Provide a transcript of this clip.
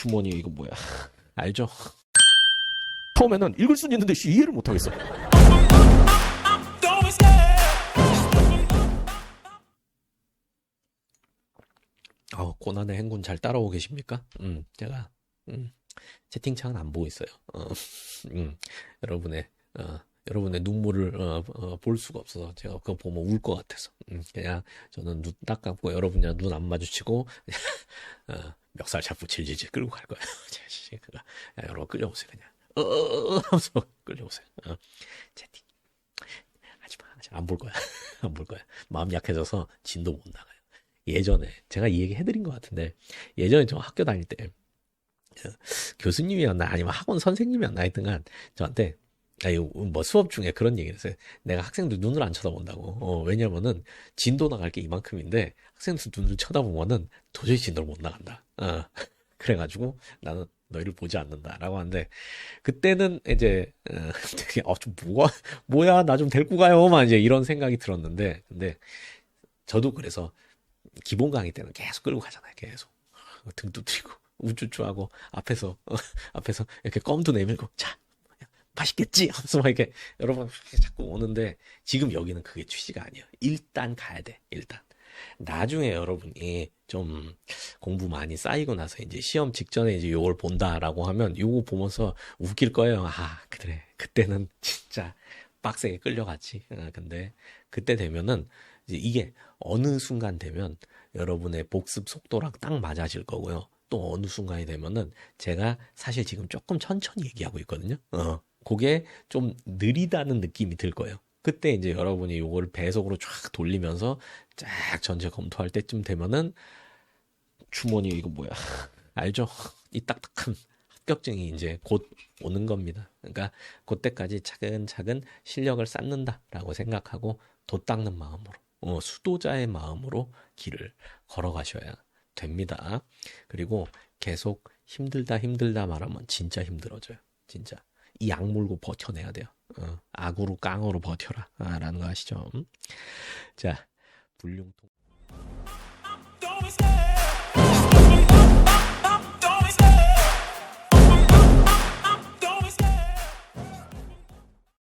주머니 이거 뭐야? 알죠? 처음에는 읽을 수는 있는데 씨 이해를 못 하겠어. 어, 고난의 행군 잘 따라오고 계십니까? 음, 제가 음, 채팅창은 안 보고 있어요. 어, 음, 여러분의 어, 여러분의 눈물을 어, 어, 볼 수가 없어서 제가 그거 보면 울 것 같아서 음, 그냥 저는 눈 딱 감고 여러분이랑 눈 안 마주치고 어, 멱살 잡고 질질질 끌고 갈 거예요. 제가 야, 여러분 끌려오세요 그냥 어 어 어 하면서 끌려오세요. 어, 채팅 하지마 하지마 안볼 거야 안 볼 거야 마음 약해져서 진도 못 나가요. 예전에 제가 이 얘기 해드린 것 같은데 예전에 저 학교 다닐 때 어, 교수님이었나 아니면 학원 선생님이었나 하여튼간 저한테 아니 뭐 수업 중에 그런 얘기를 했어요. 내가 학생들 눈을 안 쳐다본다고. 어, 왜냐면은 진도 나갈 게 이만큼인데 학생들 눈을 쳐다보면은 도저히 진도를 못 나간다. 어, 그래가지고 나는 너희를 보지 않는다라고 하는데 그때는 이제 어, 되게 어좀 뭐가 뭐야 나 좀 데리고 가요만 이제 이런 생각이 들었는데 근데 저도 그래서 기본 강의 때는 계속 끌고 가잖아요. 계속 등 두드리고 우쭈쭈하고 앞에서 어, 앞에서 이렇게 껌도 내밀고 자 맛있겠지 하면서 막 이렇게 여러분 자꾸 오는데 지금 여기는 그게 취지가 아니에요. 일단 가야 돼. 일단 나중에 여러분이 좀 공부 많이 쌓이고 나서 이제 시험 직전에 이제 요걸 본다라고 하면 요거 보면서 웃길 거예요. 아 그래 그때는 진짜 빡세게 끌려갔지. 아, 근데 그때 되면은 이제 이게 어느 순간 되면 여러분의 복습 속도랑 딱 맞아질 거고요. 또 어느 순간이 되면은 제가 사실 지금 조금 천천히 얘기하고 있거든요. 어, 그게 좀 느리다는 느낌이 들 거예요. 그때 이제 여러분이 요거를 배속으로 쫙 돌리면서 쫙 전체 검토할 때쯤 되면은 주머니 이거 뭐야? 알죠? 이 딱딱한 합격증이 이제 곧 오는 겁니다. 그러니까 그때까지 차근차근 실력을 쌓는다라고 생각하고 도 닦는 마음으로, 어, 수도자의 마음으로 길을 걸어가셔야 됩니다. 그리고 계속 힘들다 힘들다 말하면 진짜 힘들어져요. 진짜. 이 악물고 버텨내야 돼요. 어, 악으로 깡으로 버텨라. 아, 라는 거 아시죠? 음? 자, 불륜통.